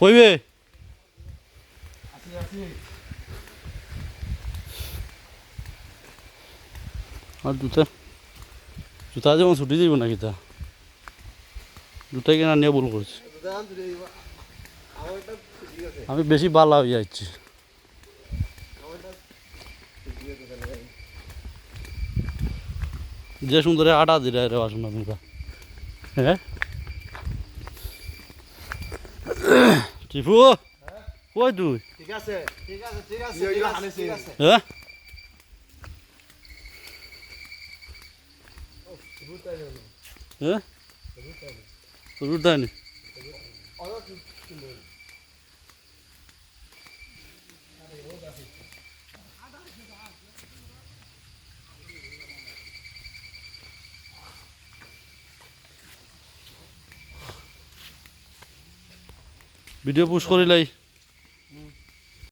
কইবে আর জুতা? জুতা যেমন ছুটি দিব না কিতা জুতা কিনা নিয়ে ভুল করছি। আমি বেশি বালা হয়ে যাচ্ছি। যে সুন্দরে আটা দিলে রে বাসন তোমরা হ্যাঁ? টিপু কই তুই ঠিক আছে ঠিক আছে ঠিক আছে ইয়ে, ইয়ে, ঠিক আছে, আনিছি। ঠিক আছে হ্যাঁ হ্যাঁ রুটানি ভিডিও পোস্ট করিলাই